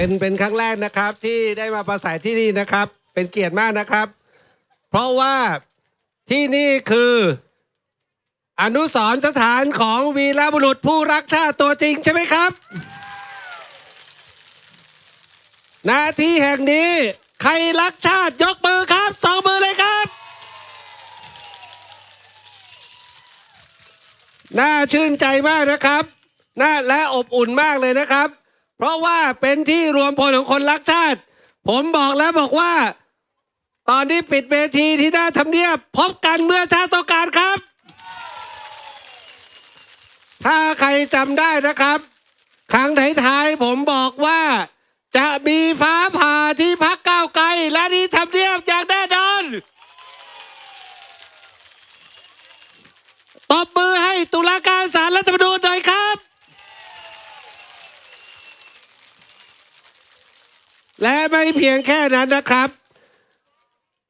เป็นเป็นครั้งแรกนะครับที่ได้มาประสัยที่นี่นะครับ เป็นเกียรติมากนะครับ เพราะว่าที่นี่คือ อนุสรณ์สถานของวีรบุรุษผู้รักชาติตัวจริงใช่ไหมครับหน้าที่แห่งนี้ใครรักชาติยกมือครับสองมือเลยครับ น่าชื่นใจมากนะครับน่าและอบอุ่นมากเลยนะครับ เพราะว่าเป็นที่รวมพลของคนรักชาติ ผมบอกแล้วบอกว่า ตอนที่ปิดเวทีที่หน้าทำเนียบ พบกันเมื่อชาติต้องการครับ ถ้าใครจำได้นะครับ ครั้งท้ายๆผมบอกว่า จะมีฟ้าผ่าที่พักก้าวไกล และที่ทำเนียบอย่างแน่นอนตบมือให้ตุลาการศาลรัฐธรรมนูญหน่อยครับ และไม่เพียงแค่นั้นนะครับ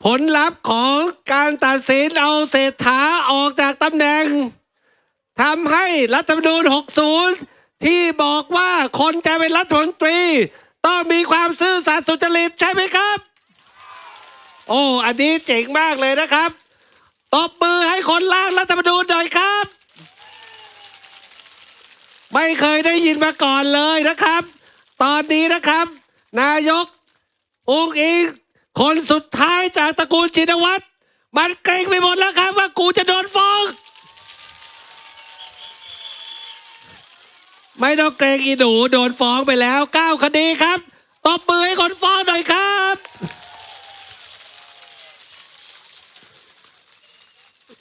ผลลัพธ์ของการตัดสินเอาเศรษฐาออกจากตำแหน่งทำให้รัฐธรรมนูญ 60 ที่บอกว่าคนจะเป็นรัฐมนตรี ต้องมีความซื่อสัตย์สุจริตใช่ไหมครับ โอ้ อันนี้เจ๋งมากเลยนะครับตบมือให้คนร่างรัฐธรรมนูญหน่อยครับ ไม่เคยได้ยินมาก่อนเลยนะครับ ตอนนี้นะครับ นายกองค์อิงคนสุดท้ายจากตระกูลชินวัตรมันเกรงไปหมดแล้วครับว่ากูจะโดนฟ้อง ไม่ต้องเกรงอีหนูโดนฟ้องไปแล้วเก้าคดีครับตบมือให้คนฟ้องหน่อยครับ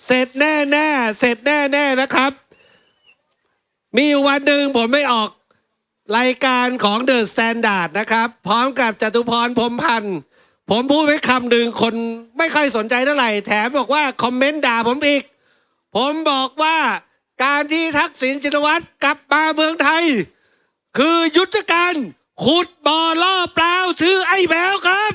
เสร็จแน่แน่เสร็จแน่แน่นะครับ มีวันหนึ่งผมไม่ออก รายการของเดอะสแตนดาร์ดนะครับ พร้อมกับจตุพรพรหมพันธ์ผมพูดไว้คำหนึ่งคนไม่ค่อยสนใจเท่าไหร่ แถมบอกว่า คอมเมนต์ด่าผมอีก ผมบอกว่าการที่ทักษิณชินวัตรกลับมาเมืองไทย คือยุทธการขุดบ่อล่อเปล่าชื่อไอ้แมวครับ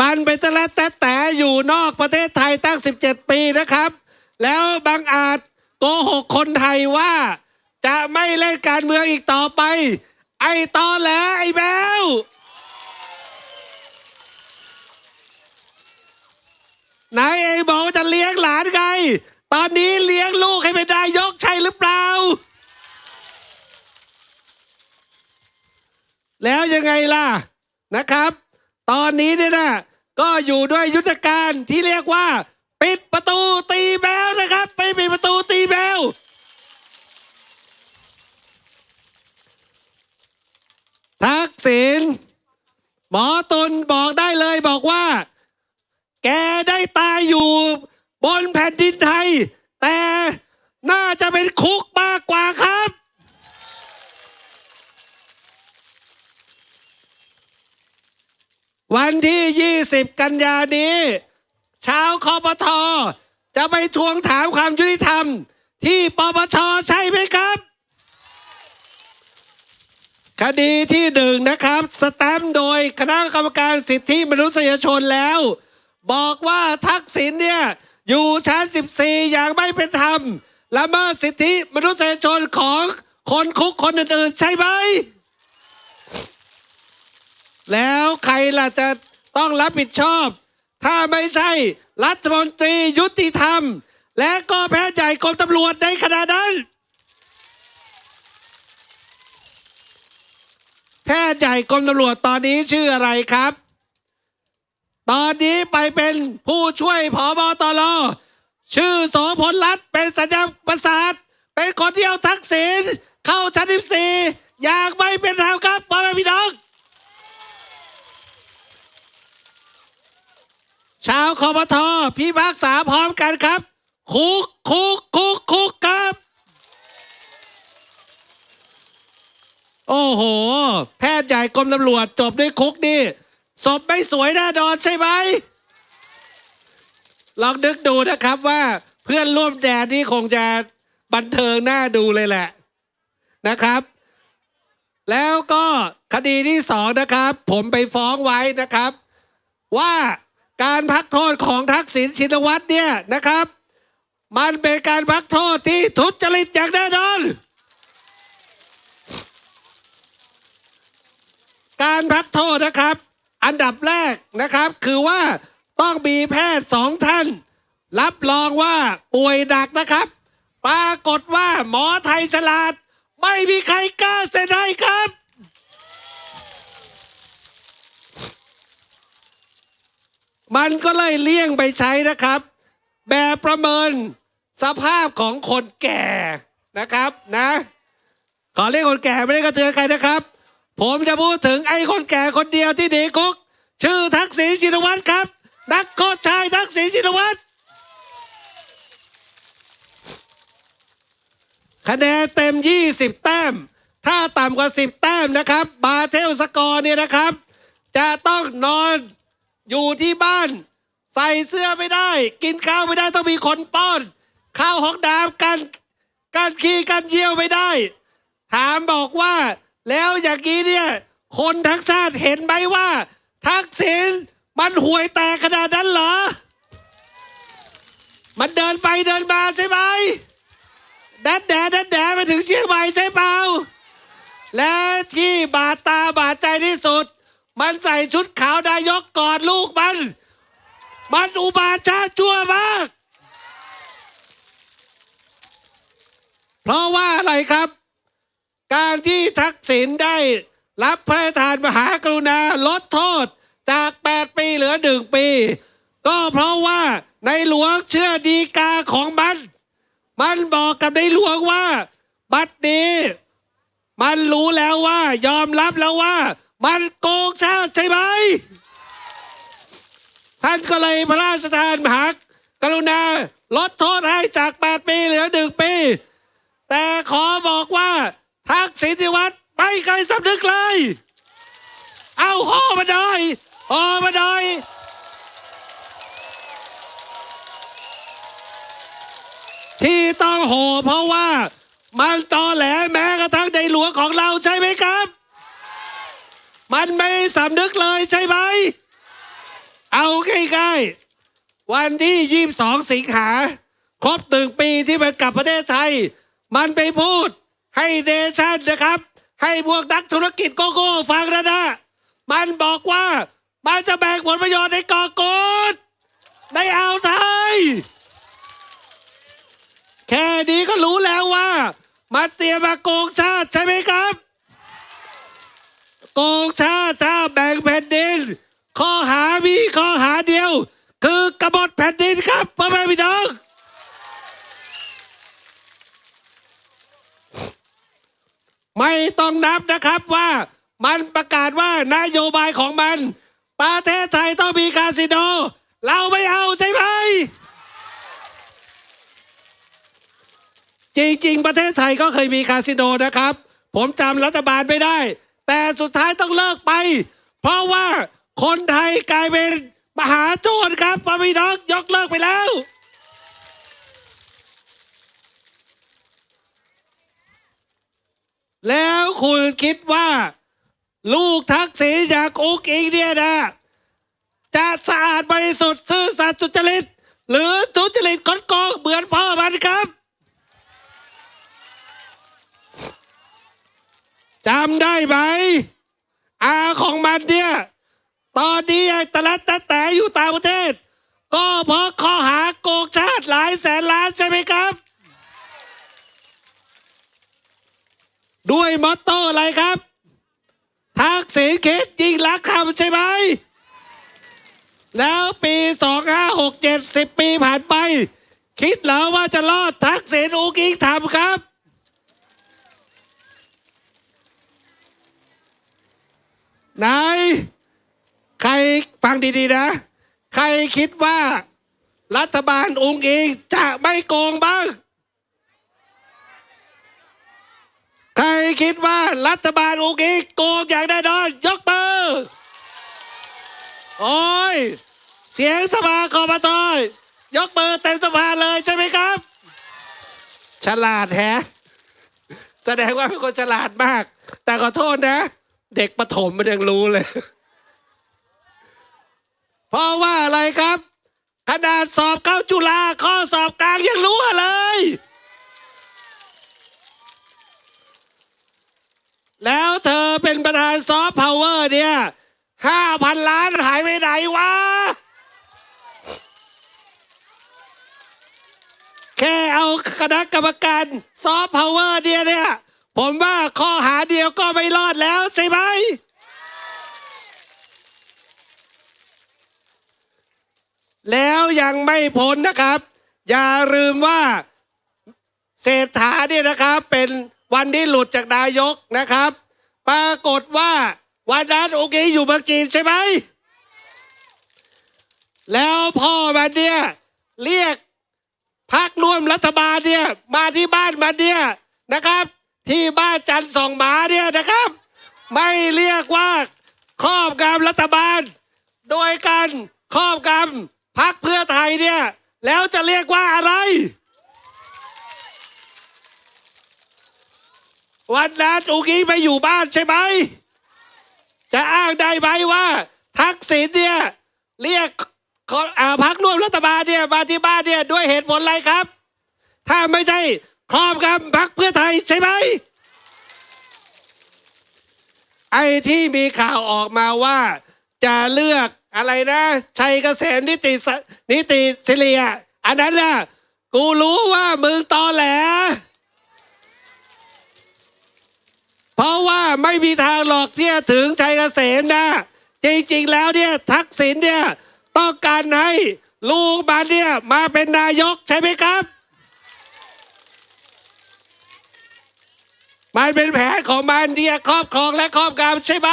มันไปตะละแต่แต่อยู่นอกประเทศไทยตั้ง 17 ปีนะครับ แล้วบางอาจโกหกคนไทยว่า จะไม่เล่นการเมืองอีกต่อไป ไอ้ตอแหลไอ้แมวนายเองบอกว่าจะเลี้ยงหลานไง ตอนนี้เลี้ยงลูกให้เป็นนายกใช่หรือเปล่า แล้วยังไงล่ะนะครับ ตอนนี้เนี่ยนะก็อยู่ด้วยยุทธการที่เรียกว่า ปิดประตูตีแมวนะครับไปปิดประตูตีแมวทักษิณหมอตุลบอกได้เลยบอกว่า แกได้ตายอยู่ บนแผ่นดินไทย แต่น่าจะเป็นคุกมากกว่าครับ วันที่ 20 กันยานี้ ชาวคอปทจะไปทวงถามความยุติธรรม ที่ปปชใช่ไหมครับ คดีที่หนึ่งนะครับ สแตมโดยคณะกรรมการสิทธิมนุษยชนแล้ว บอกว่าทักษิณเนี่ยอยู่ชั้น 14 อย่างไม่เป็นธรรมละเมิดสิทธิมนุษยชนของคนคุกคนอื่นๆ ใช่ไหม แล้วใครล่ะจะต้องรับผิดชอบ ถ้าไม่ใช่รัฐมนตรียุติธรรม และก็แพทย์ใหญ่กรมตำรวจในขณะนั้น แพทย์ใหญ่กรมตำรวจตอนนี้ชื่ออะไรครับ ตอนนี้ไปเป็นผู้ช่วยผอบอตรชื่อโสพลรัตเป็นสัญญาประสาท เป็นคนเดียวทักษิณเข้าชั้น14อย่างไม่เป็นธรรมครับพ่อแม่พี่น้อง ชาวคอปทพิพากษาพร้อมกันครับ คุกคุกคุกคุกครับ โอ้โห แพทย์ใหญ่กรมตำรวจจบด้วยคุกนี่ศพไม่สวยแน่นอนใช่ไหมลองนึกดูนะครับว่าเพื่อนร่วมแดนนี่คงจะบันเทิงน่าดูเลยแหละนะครับ แล้วก็คดีที่สองนะครับ ผมไปฟ้องไว้นะครับ ว่า การพักโทษของทักษิณชินวัตรเนี่ยนะครับ มันเป็นการพักโทษที่ทุจริตอย่างแน่นอน การพักโทษนะครับ อันดับแรกนะครับคือว่าต้องมีแพทย์สองท่าน รับรองว่าป่วยหนักนะครับ ปรากฏว่าหมอไทยฉลาด ไม่มีใครกล้าเซ็นให้ครับ มันก็เลยเลี่ยงไปใช้นะครับ แบบประเมินสภาพของคนแก่นะครับนะขอเรียกคนแก่ไม่ได้กระเทือนใครนะครับ ผมจะพูดถึงไอ้คนแก่คนเดียวที่หนีคุก ชื่อทักษิณชินวัตรครับ นักโทษชายทักษิณชินวัตรคะแนนเต็ม 20 แต้ม ถ้าต่ำกว่า 10 แต้มนะครับ บาเทลสกอร์เนี่ยนะครับ จะต้องนอน อยู่ที่บ้าน ใส่เสื้อไม่ได้ กินข้าวไม่ได้ต้องมีคนป้อน ข้าห้องน้ำกันการขี้กันเยี่ยวไม่ได้ ถามบอกว่า แล้วอย่างนี้เนี่ย คนทั้งชาติเห็นไหมว่า ทักษิณมันห่วยแตกขนาดนั้นเหรอ มันเดินไปเดินมาใช่ไหมแดดแดดแดดแดดไปถึงเชียงใหม่ใช่เปล่า และที่บาดตาบาดใจที่สุด มันใส่ชุดขาวนายกกอดลูกมัน มันอุบาทชาชั่วมาก เพราะว่าอะไรครับ การที่ทักษิณได้รับพระราชทานมหากรุณาลดโทษจาก 8 ปีเหลือ 1 ปี ก็เพราะว่าในหลวงเชื่อดีกาของมัน มันบอกกับในหลวงว่า บัดนี้ มันรู้แล้วว่ายอมรับแล้วว่า มันโกงชาติใช่ไหม ท่านก็เลยพระราชทานมหากรุณาลดโทษให้จาก 8 ปีเหลือ 1 ปี แต่ขอบอกว่าทักษิณวัฒน์ไม่เคยสำนึกเลย เอาห่อมาหน่อยห่อมาหน่อยที่ต้องโห่เพราะว่ามันตอแหลแม้กระทั่งในหลวงของเราใช่ไหมครับ มันไม่สำนึกเลยใช่ไหม เอาง่ายๆวันที่ 22 สิงหา ครบหนึ่งปีที่มันกลับประเทศไทย มันไปพูดให้เนชั่นนะครับ ให้พวกนักธุรกิจโกโก้ฟังนะนะ มันบอกว่า มันจะแบ่งผลประโยชน์ในกาะกูดในอ่าวไทย แค่นี้ก็รู้แล้วว่า มันเตรียมมาโกงชาติใช่ไหมครับ งชาติถ้าแบ่งแผ่นดิน ข้อหามีข้อหาเดียว คือกบฏแผ่นดินครับพ่อแม่พี่น้องไม่ต้องนับนะครับว่ามันประกาศว่านโยบายของมัน ประเทศไทยต้องมีคาสิโน เราไม่เอาใช่ไหม จริง ๆ ประเทศไทยก็เคยมีคาสิโนนะครับ ผมจำรัฐบาลไม่ได้ แต่สุดท้ายต้องเลิกไป เพราะว่าคนไทยกลายเป็นมหาโจรครับพ่อพี่น้องยกเลิกไปแล้วแล้วคุณคิดว่า ลูกทักษิณจากอุกอิงเนี่ยนะ จะสะอาดบริสุทธิ์ซื่อสัตย์สุจริต หรือทุจริตกดโกงเหมือนพ่อมันครับ จำได้ไหมอาของมันเนี่ยตอนนี้ยังตะลัดตะแต่อยู่ต่างประเทศ ก็เพราะข้อหาโกงชาติหลายแสนล้านใช่ไหมครับ ด้วยมอตโต้อะไรครับทักษิณคิดยิงลักคำใช่ไหม แล้วปี 2567 10 ปีผ่านไป คิดเหรอว่าจะรอดทักษิณอุกิงทำครับ ไหนใครฟังดีๆนะ ใครคิดว่า รัฐบาลองค์เองจะไม่โกงบ้าง ใครคิดว่ารัฐบาลองค์เองโกงอย่างแน่นอน ยกมือโอ้ย เสียงสภากบตยกมือเต็มสภาเลยใช่ไหมครับ ฉลาดแฮะ แสดงว่าเป็นคนฉลาดมาก แต่ขอโทษนะ เด็กประถมมันยังรู้เลย เพราะว่าอะไรครับขนาดสอบเข้าจุฬาข้อสอบกลางยังรู้เลย แล้วเธอเป็นประธานซอฟต์พาวเวอร์เนี่ยห้าพันล้านหายไปไหนวะ แค่เอาคณะกรรมการซอฟต์พาวเวอร์เนี่ยเนี่ย ผมว่าข้อหาเดียวก็ไม่รอดแล้วใช่ไหมแล้วยังไม่พ้นนะครับ อย่าลืมว่าเศรษฐาเนี่ยนะครับ เป็นวันที่หลุดจากนายกนะครับ ปรากฏว่าวันนั้นโอเคอยู่เมืองจีนใช่ไหม แล้วพ่อมันเนี่ยเรียกพักร่วมรัฐบาลเนี่ยมาที่บ้านมันเนี่ยนะครับ ที่บ้านจันสองหมาเนี่ยนะครับ ไม่เรียกว่าครอบงำรัฐบาล โดยการครอบงำพักเพื่อไทยเนี่ยแล้วจะเรียกว่าอะไร วันนั้นอุกี้ไปอยู่บ้านใช่ไหมจะอ้างได้ไหมว่า ทักษิณเนี่ยเรียกขอพักร่วมรัฐบาลเนี่ยมาที่บ้านเนี่ยด้วยเหตุผลอะไรครับ ถ้าไม่ใช่ ครอบงำพักเพื่อไทยใช่ไหม ไอ้ที่มีข่าวออกมาว่า จะเลือกอะไรนะ ชัยเกษมนิติสนิติศิริอันนั้นน่ะ กูรู้ว่ามึงตอแหล เพราะว่าไม่มีทางหรอกที่จะถึงชัยเกษมนะจริงๆแล้วเนี่ยทักษิณเนี่ยต้องการให้ลูกมันเนี่ยมาเป็นนายกใช่ไหมครับ มันเป็นแผนของมันเดียครอบครองและครอบงำใช่ไหม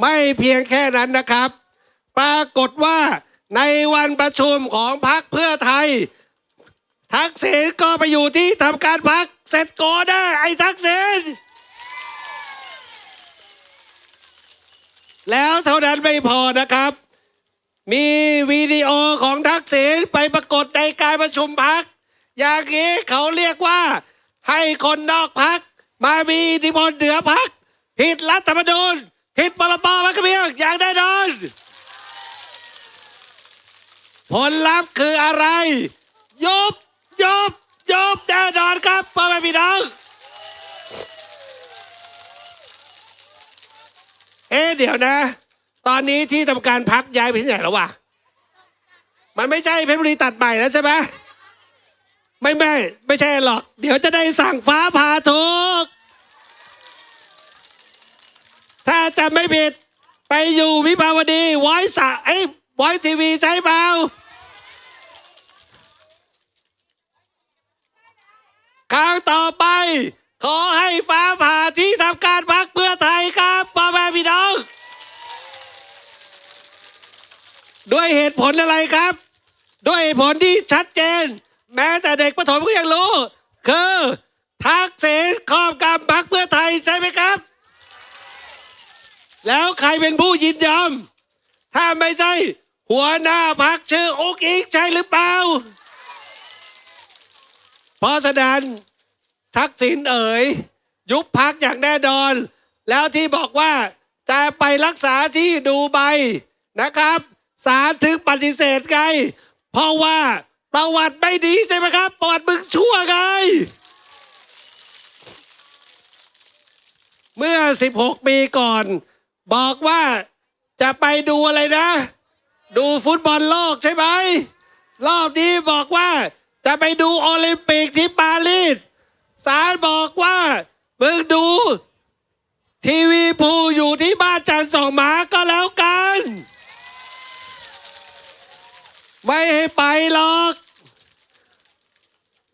ไม่เพียงแค่นั้นนะครับ ปรากฏว่าในวันประชุมของพรรคเพื่อไทย ทักษิณก็ไปอยู่ที่ทำการพักเสร็จก่อนนะไอ้ทักษิณแล้วเท่านั้นไม่พอนะครับ มีวิดีโอของทักษิณไปปรากฏในการประชุมพัก อย่างนี้เขาเรียกว่า ให้คนนอกพัก มามีอิทธิพลเหนือพัก ผิดรัฐธรรมนูญผิดปรปมักเบียงอย่างแน่นอน ผลลัพธ์คืออะไรยบยบยบแน่นอนครับพ่อแม่พี่น้องเอ๊ะเดี๋ยวนะ ตอนนี้ที่ทำการพักย้ายไปที่ไหนแล้ววะ มันไม่ใช่เพชรบุรีตัดใหม่แล้วใช่ไหม ไม่ไม่ไม่ใช่หรอก เดี๋ยวจะได้สั่งฟ้าผ่าทุก ถ้าจะไม่ผิดไปอยู่วิภาวดีไว้สะไอ้ไว้ทีวีใช้เปล่าครั้งต่อไป ขอให้ฟ้าผ่าที่ทำการพักเพื่อไทยครับพ่อแม่พี่น้อง ด้วยเหตุผลอะไรครับ ด้วยเหตุผลที่ชัดเจน แม้แต่เด็กประถมก็ยังรู้ คือทักษิณครอบกำพักเพื่อไทยใช่ไหมครับ แล้วใครเป็นผู้ยินยอม ถ้าไม่ใช่ หัวหน้าพักชื่ออุกอิกใช่หรือเปล่าเพราะฉะนั้นทักษิณเอ๋ย ยุบพักอย่างแน่นอน แล้วที่บอกว่าจะไปรักษาที่ดูไบนะครับศาลถึงปฏิเสธไงเพราะว่า ประวัติไม่ดีใช่ไหมครับ ประวัติมึงชั่วไง เมื่อ 16 ปีก่อน บอกว่าจะไปดูอะไรนะ ดูฟุตบอลโลกใช่ไหม รอบนี้บอกว่าจะไปดูโอลิมปิกที่ปารีสศาลบอกว่ามึงดู ทีวีภูอยู่ที่บ้านจันสองหมาก็แล้วกัน ไม่ให้ไปหรอก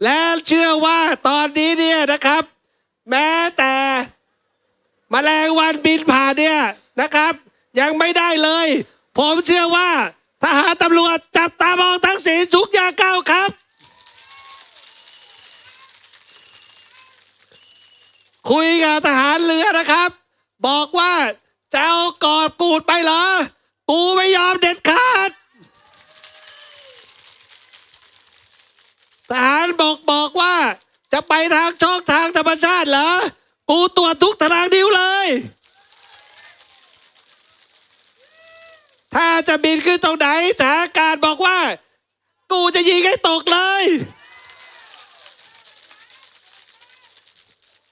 และเชื่อว่าตอนนี้เนี่ยนะครับ แม้แต่มแมลงวันบินผ่านเนี่ยนะครับ ยังไม่ได้เลย ผมเชื่อว่าทหารตำรวจจับตามองทั้งสีทุกอย่างก้าครับ คุยกับทหารเรือนะครับ บอกว่าจะเอากอบกูดไปเหรอ กูไม่ยอมเด็ดขาด ทหารบอกบอกว่า จะไปทางช่องทางธรรมชาติเหรอ กูตรวจทุกตารางนิ้วเลย ถ้าจะบินขึ้นตรงไหนทหารอากาศบอกว่า กูจะยิงให้ตกเลย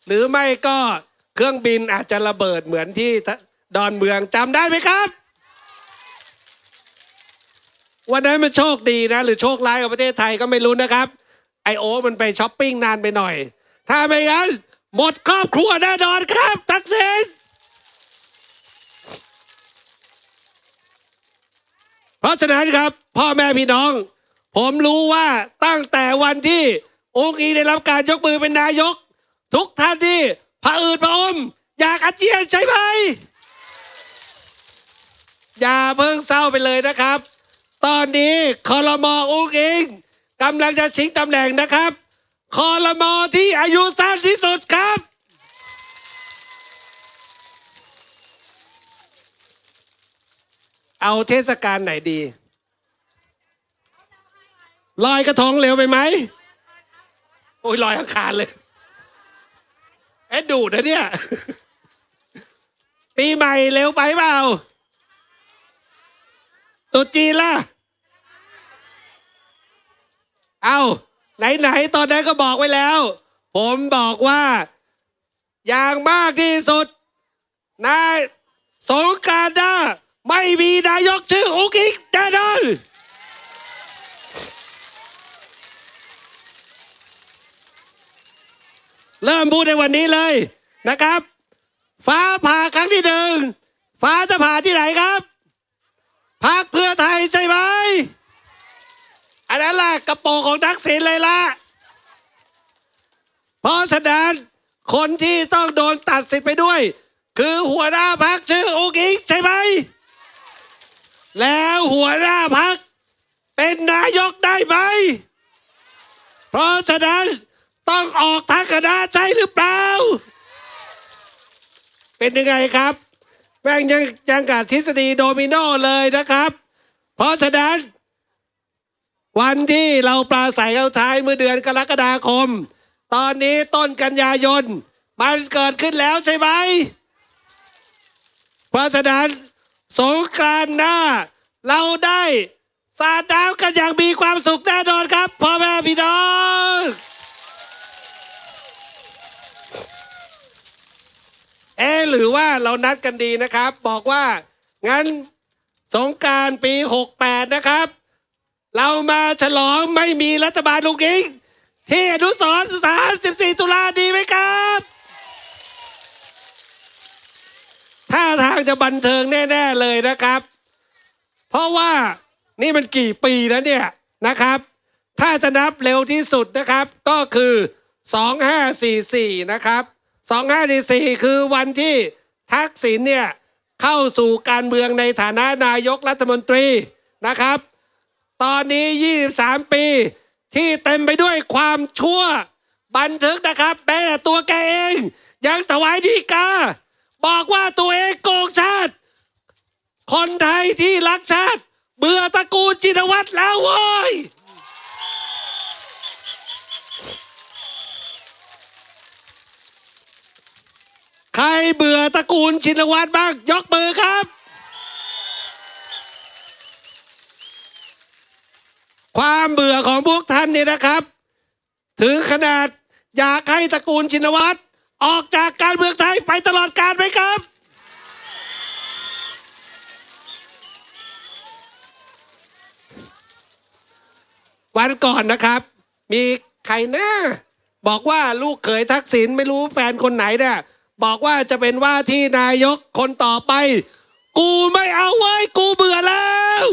หรือไม่ก็เครื่องบินอาจจะระเบิดเหมือนที่ดอนเมืองจำได้ไหมครับวันนั้นมันโชคดีนะ หรือโชคร้ายกับประเทศไทยก็ไม่รู้นะครับ ไอโอมันไปช้อปปิ้งนานไปหน่อย ถ้าไม่งั้น หมดครอบครัวแน่นอนครับ ทักษิณเพราะฉะนั้นครับ พ่อแม่พี่น้อง ผมรู้ว่าตั้งแต่วันที่องค์อีได้รับการยกมือเป็นนายก ทุกท่านที่ผะอืดผะอม อยากอาเจียนใช่ไหมอย่าเพิ่งเศร้าไปเลยนะครับ ตอนนี้คอรมออุ้งอิง กำลังจะชิงตำแหน่งนะครับคอรมอที่อายุสั้นที่สุดครับ เอาเทศกาลไหนดีลอยกระทงเร็วไปไหมโอ้ยลอยอังคารเลยเอ็ดดูดนะเนี่ย ปีใหม่เร็วไปเปล่าตุจีนล่ะ เอาไหนๆตอนนั้นก็บอกไว้แล้ว ผมบอกว่า อย่างมากที่สุดนายสงการหน้าไม่มีนายกชื่ออุกิกแน่นอนเริ่มพูดในวันนี้เลยนะครับ ฟ้าผ่าครั้งที่หนึ่งฟ้าจะผ่าที่ไหนครับพักเพื่อไทยใช่ไหม อันนั้นแหละกระโปรงของทักษิณเลยล่ะ เพราะฉะนั้นคนที่ต้องโดนตัดสิทธิ์ไปด้วย คือหัวหน้าพักชื่ออุกิกใช่ไหม แล้วหัวหน้าพักเป็นนายกได้ไหม เพราะฉะนั้นต้องออกทางคณะใช่หรือเปล่า เป็นยังไงครับแม่งยังยังกับทฤษฎีโดมิโนเลยนะครับ เพราะฉะนั้น วันที่เราปราศัยเอาท้ายเมื่อเดือนกรกฎาคม ตอนนี้ต้นกันยายน มันเกิดขึ้นแล้วใช่ไหมเพราะฉะนั้นสงกรานต์หน้า เราได้สาดน้ำกันอย่างมีความสุขแน่นอนครับพ่อแม่พี่น้องเอหรือว่าเรานัดกันดีนะครับ บอกว่างั้นสงการปี 68 นะครับ เรามาฉลองไม่มีรัฐบาลลุงอิงที่อนุสรณ์สถาน14ตุลาดีไหมครับท่าทางจะบันเทิงแน่ ๆ เลยนะครับ เพราะว่านี่มันกี่ปีแล้วเนี่ยนะครับ ถ้าจะนับเร็วที่สุดนะครับ ก็คือ 2544 นะครับ 2544 คือวันที่ทักษิณเนี่ยเข้าสู่การเมืองในฐานะนายกรัฐมนตรีนะครับ ตอนนี้ 23 ปี ที่เต็มไปด้วยความชั่ว บันทึกนะครับแม้แต่ตัวแกเอง ยังถวายดีกา บอกว่าตัวเองโกงชาติ คนไทยที่รักชาติ เบื่อตระกูลจินวัตรแล้วเว้ยใครเบื่อตระกูลชินวัตรบ้างยกมือครับ ความเบื่อของพวกท่านเนี่ยนะครับ ถึงขนาดอยากให้ตระกูลชินวัตรออกจากการเมืองไทยไปตลอดกาลไหมครับ วันก่อนนะครับ มีใครนะบอกว่าลูกเขยทักษิณไม่รู้แฟนคนไหนเนี่ยบอกว่าจะเป็นว่าที่นายกคนต่อไป กูไม่เอาไว้ กูเบื่อแล้ว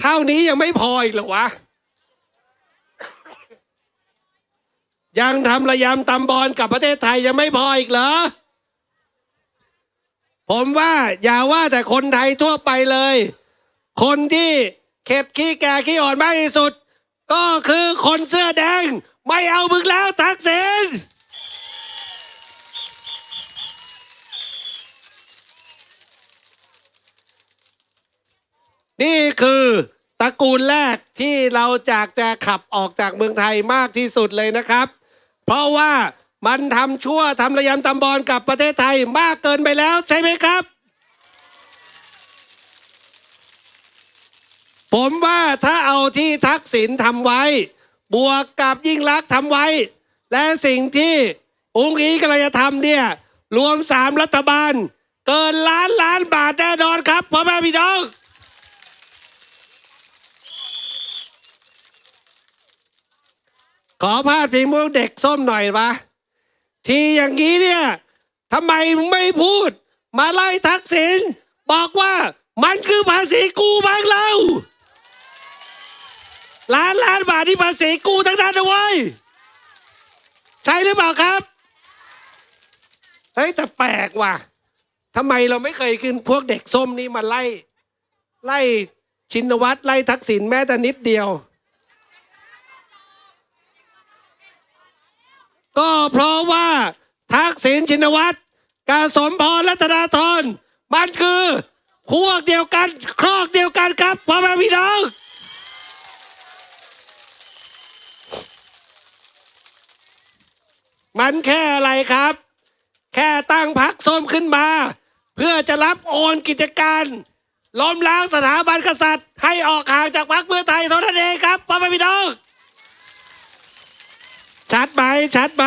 เท่านี้ยังไม่พออีกเหรอวะ ยังทำระยำตำบอลกับประเทศไทยยังไม่พออีกเหรอ ผมว่าอย่าว่าแต่คนไทยทั่วไปเลย คนที่เข็ดขี้แก่ขี้อ่อนมากที่สุด ก็คือคนเสื้อแดง ไม่เอามึงแล้วทักษิณ นี่คือตระกูลแรกที่เราจากจะขับออกจากเมืองไทยมากที่สุดเลยนะครับ เพราะว่ามันทำชั่วทำระยำตำบอลกับประเทศไทยมากเกินไปแล้วใช่ไหมครับ ผมว่าถ้าเอาที่ทักษิณทำไว้ บวกกับยิ่งรักษณ์ทำไว้ และสิ่งที่องค์อีกำลังจะทำเนี่ยรวมสามรัฐบาล เกินล้านล้านบาทแน่นอนครับพ่อแม่พี่น้อง ขอพาดพิงพวกเด็กส้มหน่อยวะทีอย่างนี้เนี่ยทำไมไม่พูด มาไล่ทักษิณบอกว่ามันคือภาษีกูบางเราล้านล้านบาทที่ภาษีกูทั้งนั้นนะเว้ยใช่หรือเปล่าครับเฮ้ยแต่แปลกว่ะทำไมเราไม่เคยขึ้นพวกเด็กส้มนี่มาไล่ ไล่ชินวัตรไล่ทักษิณแม้แต่นิดเดียว ก็เพราะว่าทักษิณชินวัตรกาสมพรรัตนาธรมันคือพวกเดียวกันครอกเดียวกันครับพ่อแม่พี่น้องมันแค่อะไรครับ แค่ตั้งพักส้มขึ้นมา เพื่อจะรับโอนกิจการล้มล้างสถาบันกษัตริย์ ให้ออกห่างจากพรรคเพื่อไทยเท่านั้นเองครับพ่อแม่พี่น้อง ชัดไหมชัดไหม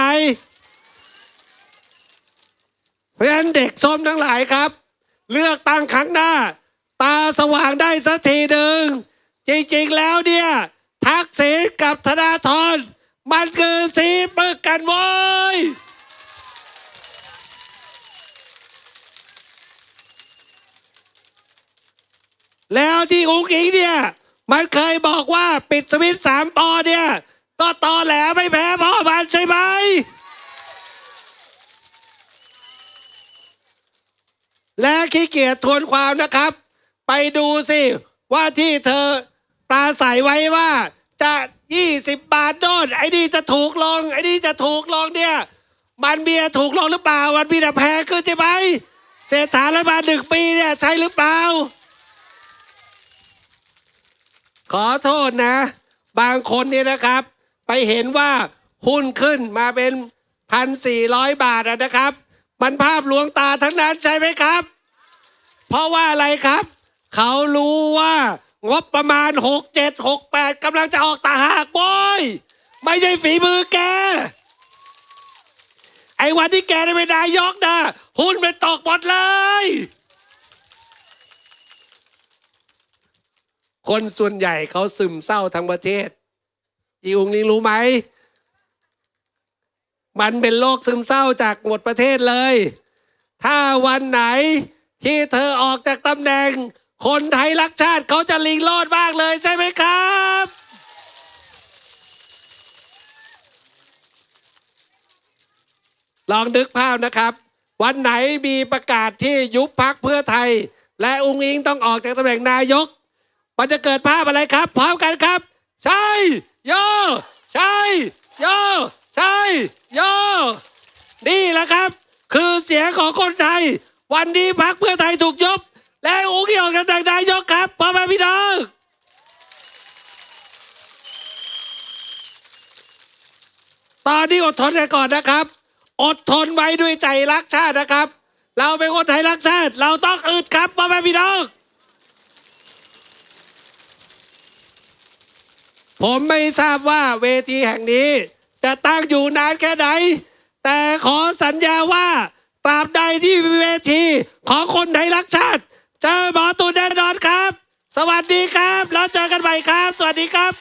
เพราะฉะนั้นเด็กส้มทั้งหลายครับ เลือกตั้งครั้งหน้า ตาสว่างได้สักทีหนึ่ง จริงๆแล้วเนี่ย ทักษิณกับธนาธรมันคือสีปึกกันโว้ยแล้วที่อุ้งอิงเนี่ย มันเคยบอกว่าปิดสวิตช์สามปอเนี่ย ก็ตอแหลไม่แพ้พ่อมันใช่ไหมและขี้เกียจทวนความนะครับ ไปดูสิว่าที่เธอปราศัยไว้ว่า จะ20บาทโดนไอ้นี่จะถูกลง ไอ้นี่จะถูกลงเนี่ย มันเบียถูกลงหรือเปล่า มันมีแต่แพงขึ้นใช่ไหมเศรษฐารัฐบาลหนึ่งปีเนี่ยใช่หรือเปล่า ขอโทษนะ บางคนเนี่ยนะครับ เห็นว่าหุ้นขึ้นมาเป็นพันสี่ร้อยบาทนะครับ มันภาพลวงตาทั้งนั้นใช่ไหมครับ เพราะว่าอะไรครับ เขารู้ว่างบประมาณหกเจ็ดหกแปดกำลังจะออกตาหากโว้ยไม่ใช่ฝีมือแก ไอ้วันที่แกได้เป็นนายกนะหุ้นมันตกหมดเลย คนส่วนใหญ่เขาซึมเศร้าทั้งประเทศ อีอุงลิงรู้ไหม มันเป็นโรคซึมเศร้าจากหมดประเทศเลย ถ้าวันไหนที่เธอออกจากตำแหน่ง คนไทยรักชาติเขาจะลิงโลดมากเลยใช่ไหมครับ ลองนึกภาพนะครับ วันไหนมีประกาศที่ยุบพักเพื่อไทย และอุ้งอิงต้องออกจากตำแหน่งนายก มันจะเกิดภาพอะไรครับ พร้อมกันครับ ใช่ โยใช่โยใช่โยนี่แหละครับ คือเสียงของคนไทย วันนี้พักเพื่อไทยถูกยุบและอุงอิงออกจากตำแหน่งนายกครับพ่อแม่พี่น้องตอนนี้อดทนกันก่อนนะครับ อดทนไว้ด้วยใจรักชาตินะครับ เราเป็นคนไทยรักชาติ เราต้องอึดครับพ่อแม่พี่น้อง ผมไม่ทราบว่าเวทีแห่งนี้ จะตั้งอยู่นานแค่ไหน แต่ขอสัญญาว่าตราบใดที่เวทีของคนไทยรักชาติ เจอหมอตูนแน่นอนครับ สวัสดีครับ แล้วเจอกันใหม่ครับ สวัสดีครับ